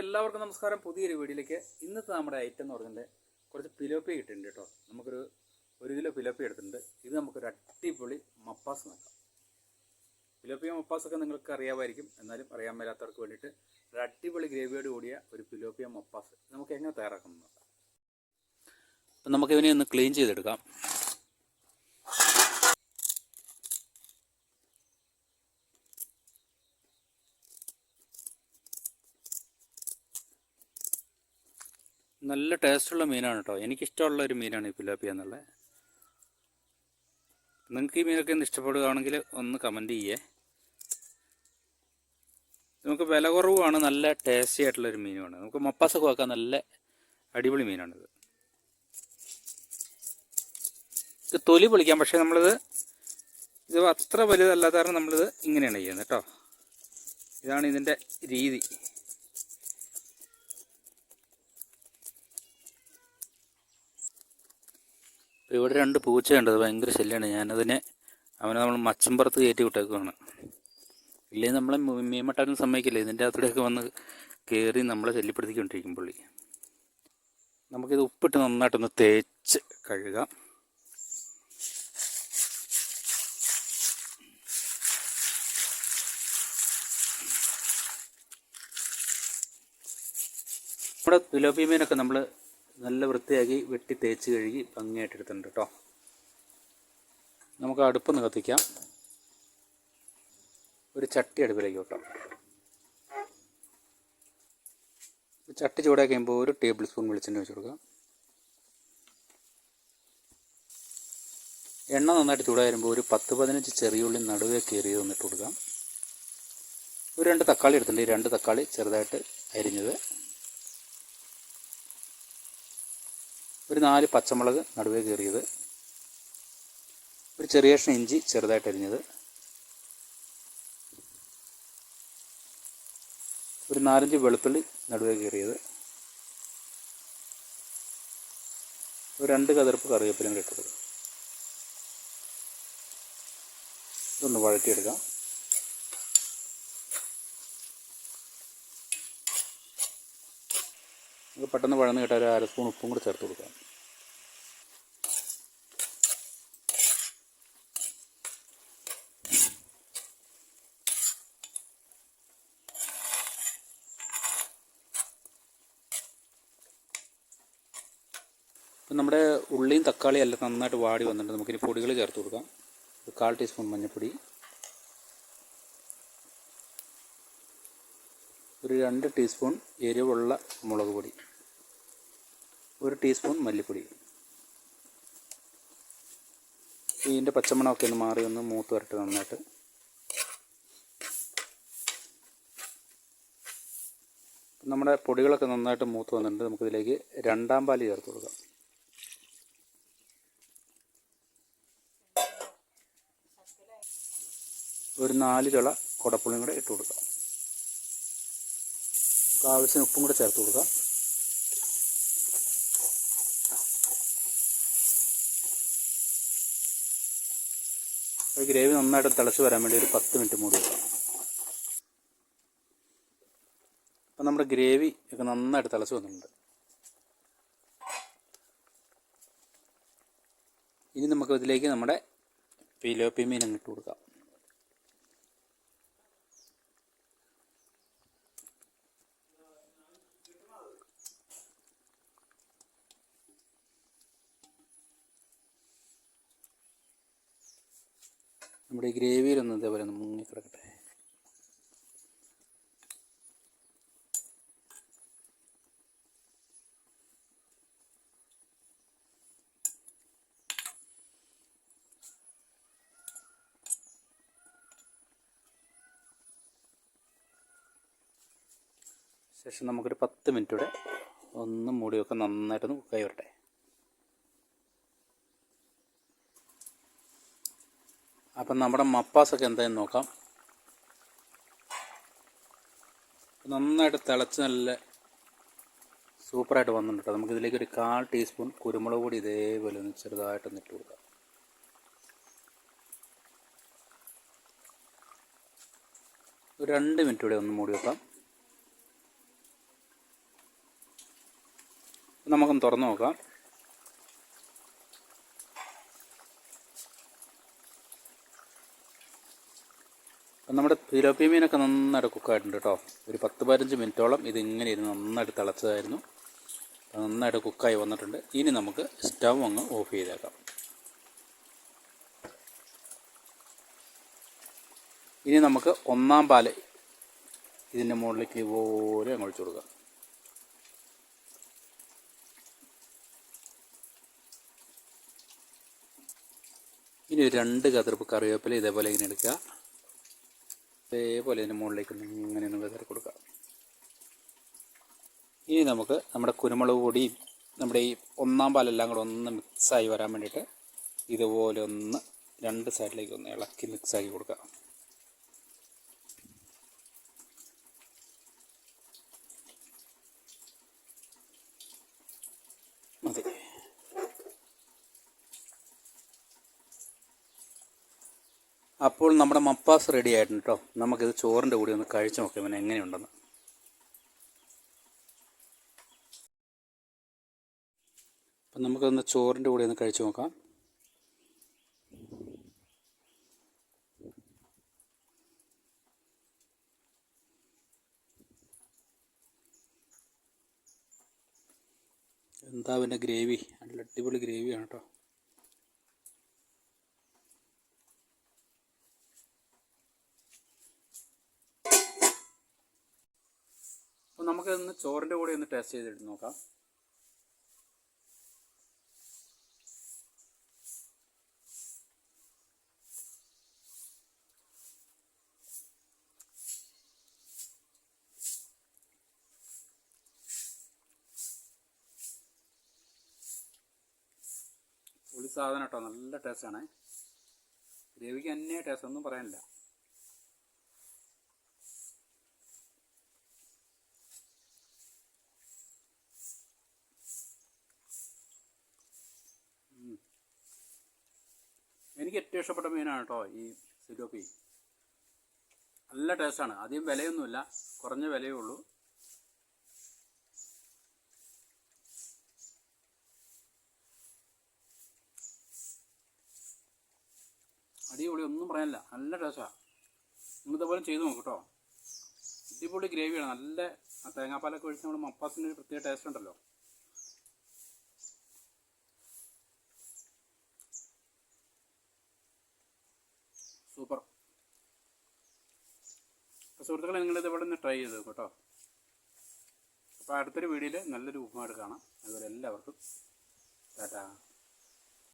എല്ലാവർക്കും നമസ്കാരം. പുതിയൊരു വീഡിയോയിലേക്ക്. ഇന്നത്തെ നമ്മുടെ ഐറ്റം എന്ന് പറഞ്ഞാൽ കുറച്ച് പിലോപ്പി കിട്ടിയിട്ടുണ്ട് കേട്ടോ. നമുക്കൊരു ഒരു കിലോ പിലോപ്പി എടുത്തിട്ടുണ്ട്. ഇത് നമുക്കൊരു അടിപൊളി മപ്പാസ് നോക്കാം. പിലോപ്പിയ മപ്പാസൊക്കെ നിങ്ങൾക്ക് അറിയാമായിരിക്കും. എന്നാലും അറിയാൻ മേലാത്തവർക്ക് വേണ്ടിയിട്ട് ഒരു അടിപൊളി ഗ്രേവിയോട് കൂടിയ ഒരു പിലോപ്പിയ മപ്പാസ്. നമുക്ക് എങ്ങനെ തയ്യാറാക്കണം നോക്കാം. അപ്പം നമുക്കിതിനെ ഒന്ന് ക്ലീൻ ചെയ്തെടുക്കാം. നല്ല ടേസ്റ്റുള്ള മീനാണ് കേട്ടോ എനിക്കിഷ്ടമുള്ള ഒരു മീനാണ് ഈ പിലാപ്പിയ എന്നുള്ളത്. നിങ്ങൾക്ക് ഈ മീനൊക്കെ ഒന്ന് ഇഷ്ടപ്പെടുകയാണെങ്കിൽ ഒന്ന് കമന്റ് ചെയ്യേ. നമുക്ക് വില കുറവാണ് നല്ല ടേസ്റ്റി ആയിട്ടുള്ളൊരു മീനുമാണ്. നമുക്ക് മപ്പാസൊക്കെ വെക്കാൻ നല്ല അടിപൊളി മീനാണിത്. ഇത് തൊലി പൊളിക്കാം പക്ഷേ നമ്മളിത് ഇത് അത്ര വലുതല്ലാത്ത കാരണം നമ്മളിത് ഇങ്ങനെയാണ് ചെയ്യുന്നത് കേട്ടോ ഇതാണ് ഇതിന്റെ രീതി. ഇപ്പോൾ ഇവിടെ രണ്ട് പൂച്ചയുണ്ട്. അത് ഭയങ്കര ശല്യമാണ് ഞാനതിനെ അവനെ നമ്മൾ മച്ചമ്പുറത്ത് കയറ്റി വിട്ടേക്കുവാണ്. ഇല്ലേ? നമ്മളെ മീ- മീൻ വെട്ടാനും സമ്മതിക്കില്ല? ഇതിന്റെ അകത്തൂടെയൊക്കെ വന്ന് കയറി നമ്മളെ ശല്യപ്പെടുത്തിക്കൊണ്ടിരിക്കും പുള്ളി. നമുക്കിത് ഉപ്പിട്ട് നന്നായിട്ടൊന്ന് തേച്ച് കഴുകാം. നമ്മുടെ തുലോപ്പി മീനൊക്കെ നമ്മൾ നല്ല വൃത്തിയാക്കി വെട്ടി തേച്ച് കഴുകി ഭംഗിയായിട്ട് എടുത്തിട്ടുണ്ട് കേട്ടോ നമുക്ക് അടുപ്പൊന്ന് കത്തിക്കാം. ഒരു ചട്ടി അടുപ്പിലേക്ക് കേട്ടോ ചട്ടി ചൂടാക്കി കഴിയുമ്പോൾ ഒരു ടേബിൾ സ്പൂൺ വെളിച്ചെണ്ണ വെച്ച് കൊടുക്കാം. എണ്ണ നന്നായിട്ട് ചൂടായി വരുമ്പോൾ ഒരു പത്ത് പതിനഞ്ച് ചെറിയുള്ളി നടുവേ കയറി വന്നിട്ട് കൊടുക്കാം. ഒരു രണ്ട് തക്കാളി എടുത്തിട്ടുണ്ട്. രണ്ട് തക്കാളി ചെറുതായിട്ട് അരിഞ്ഞത്. ഒരു നാല് പച്ചമുളക് നടുവേ കീറിയത്. ഒരു ചെറിയ കഷ്ണം ഇഞ്ചി ചെറുതായിട്ട് അരിഞ്ഞത്. ഒരു നാലഞ്ച് വെളുത്തുള്ളി നടുവേ കീറിയത്. ഒരു രണ്ട് കതിർപ്പ് കറിവേപ്പിലും കിട്ടരുത് ഇതൊന്ന് വഴറ്റിയെടുക്കാം. നമുക്ക് പെട്ടെന്ന് വഴന്ന് കിട്ടാൻ ഒരു അര സ്പൂൺ ഉപ്പും കൂടി ചേർത്ത് കൊടുക്കാം. ഇപ്പം നമ്മുടെ ഉള്ളിയും തക്കാളിയും എല്ലാം നന്നായിട്ട് വാടി വന്നിട്ടുണ്ട്. നമുക്കിനി പൊടികൾ ചേർത്ത് കൊടുക്കാം. ഒരു കാൽ ടീസ്പൂൺ മഞ്ഞൾപ്പൊടി ഒരു രണ്ട് ടീസ്പൂൺ എരിവുള്ള മുളക് പൊടി ഒരു ടീസ്പൂൺ മല്ലിപ്പൊടി. ഇതിന്റെ പച്ചമണമൊക്കെ ഒന്ന് മാറി ഒന്ന് മൂത്ത് വരട്ടെ നന്നായിട്ട്. നമ്മുടെ പൊടികളൊക്കെ നന്നായിട്ട് മൂത്ത് വന്നിട്ടുണ്ട്. നമുക്കിതിലേക്ക് രണ്ടാം പാൽ ചേർത്ത് കൊടുക്കാം. ഒരു നാല് ചുള കുടപ്പുളിയും കൂടെ ഇട്ട് കൊടുക്കാം. നമുക്ക് ആവശ്യത്തിന് ഉപ്പും കൂടെ ചേർത്ത് കൊടുക്കുക അപ്പോൾ ഗ്രേവി നന്നായിട്ട് തിളച്ച് വരാൻ വേണ്ടി ഒരു പത്ത് മിനിറ്റ് മൂടി വെക്കാം. അപ്പം നമ്മുടെ ഗ്രേവി ഒക്കെ നന്നായിട്ട് തിളച്ച് വന്നിട്ടുണ്ട്. ഇനി നമുക്ക് ഇതിലേക്ക് നമ്മുടെ പിലോപ്പി മീൻ ഇട്ട് കൊടുക്കാം. നമ്മുടെ ഈ ഗ്രേവിയിലൊന്ന് ഇതേപോലെ ഒന്ന് മുങ്ങി കിടക്കട്ടെ. ശേഷം നമുക്കൊരു പത്ത് മിനിറ്റ് ഒന്ന് മൂടി നന്നായിട്ടൊന്ന് കുക്കായി വരട്ടെ. അപ്പം നമ്മുടെ മപ്പാസൊക്കെ എന്തായെന്ന് നോക്കാം. നന്നായിട്ട് തിളച്ച് നല്ല സൂപ്പറായിട്ട് വന്നിട്ടുണ്ട് കേട്ടോ. നമുക്കിതിലേക്ക് ഒരു കാൽ ടീസ്പൂൺ കുരുമുളക് പൊടി ഇതേപോലെ ഒന്ന് ചെറുതായിട്ട് ഒന്ന് ഇട്ട് കൊടുക്കാം. ഒരു രണ്ട് മിനിറ്റ് കൂടെ ഒന്ന് മൂടി വെക്കാം. നമുക്കൊന്ന് തുറന്ന് നോക്കാം. അപ്പം നമ്മുടെ തിലോപ്പിയ മീനൊക്കെ നന്നായിട്ട് കുക്കായിട്ടുണ്ട് കേട്ടോ ഒരു പത്ത് പതിനഞ്ച് മിനിറ്റോളം ഇതിങ്ങനെ ഇരുന്ന് നന്നായിട്ട് തിളച്ചതായിരുന്നു. നന്നായിട്ട് കുക്കായി വന്നിട്ടുണ്ട്. ഇനി നമുക്ക് സ്റ്റവ് അങ്ങ് ഓഫ് ചെയ്തേക്കാം. ഇനി നമുക്ക് ഒന്നാം പാൽ ഇതിന്റെ മുകളിലേക്ക് ഇതുപോലെ അങ്ങ് ഒഴിച്ചു കൊടുക്കാം. ഇനി രണ്ട് കതിർപ്പ് കറിവേപ്പില ഇതേപോലെ ഇങ്ങനെ എടുക്കുക. ഇതേപോലെ അതിന്റെ മുകളിലേക്ക് ഇങ്ങനെ ഒന്ന് വിതറി കൊടുക്കുക ഇനി നമുക്ക് നമ്മുടെ കുരുമുളക് പൊടിയും നമ്മുടെ ഈ ഒന്നാം പാലെല്ലാം കൂടെ ഒന്ന് മിക്സായി വരാൻ വേണ്ടിയിട്ട് ഇതുപോലെ ഒന്ന് രണ്ട് സൈഡിലേക്ക് ഒന്ന് ഇളക്കി മിക്സാക്കി കൊടുക്കുക അപ്പോൾ നമ്മുടെ മപ്പാസ് റെഡി ആയിട്ടുണ്ട് കേട്ടോ നമുക്കിത് ചോറിന്റെ കൂടി ഒന്ന് കഴിച്ചു നോക്കാം. ഇവൻ എങ്ങനെയുണ്ടെന്ന്. അപ്പം നമുക്കൊന്ന് ചോറിന്റെ കൂടി ഒന്ന് കഴിച്ചു നോക്കാം. എന്താ അവന്റെ ഗ്രേവി? നല്ല അടിപൊളി ഗ്രേവിയാണ് കേട്ടോ അപ്പോൾ നമുക്കിതൊന്ന് ചോറിന്റെ കൂടെ ഒന്ന് ടേസ്റ്റ് ചെയ്തിട്ട് നോക്കാം. പുളി സാധനം കേട്ടോ നല്ല ടേസ്റ്റാണ് ഗ്രേവിക്ക് തന്നെ ടേസ്റ്റ് ഒന്നും പറയാനില്ല. ഏറ്റവും ഇഷ്ടപ്പെട്ട മീനാണ് കേട്ടോ ഈ സിലോപ്പി നല്ല ടേസ്റ്റാണ്. അധികം വിലയൊന്നുമില്ല. കുറഞ്ഞ വിലയേ ഉള്ളൂ. അടിപൊളി ഒന്നും പറയാനില്ല. നല്ല ടേസ്റ്റാണ് ഇതേപോലെ ചെയ്ത് നോക്കും കേട്ടോ അടിപൊളി ഗ്രേവിയാണ്. നല്ല തേങ്ങാപ്പാലൊക്കെ ഒഴിച്ച് നമ്മുടെ മപ്പാസിന് ഒരു പ്രത്യേക ടേസ്റ്റ് ഉണ്ടല്ലോ. സൂപ്പർ. അപ്പോൾ സുഹൃത്തുക്കളെ നിങ്ങൾ ഇവിടെ നിന്ന് ട്രൈ ചെയ്തു കേട്ടോ. അപ്പോൾ അടുത്തൊരു വീഡിയോയിൽ നല്ലൊരു ഉപ്പുമായിട്ട് കാണാം. അതുപോലെ എല്ലാവർക്കും ടാറ്റാ.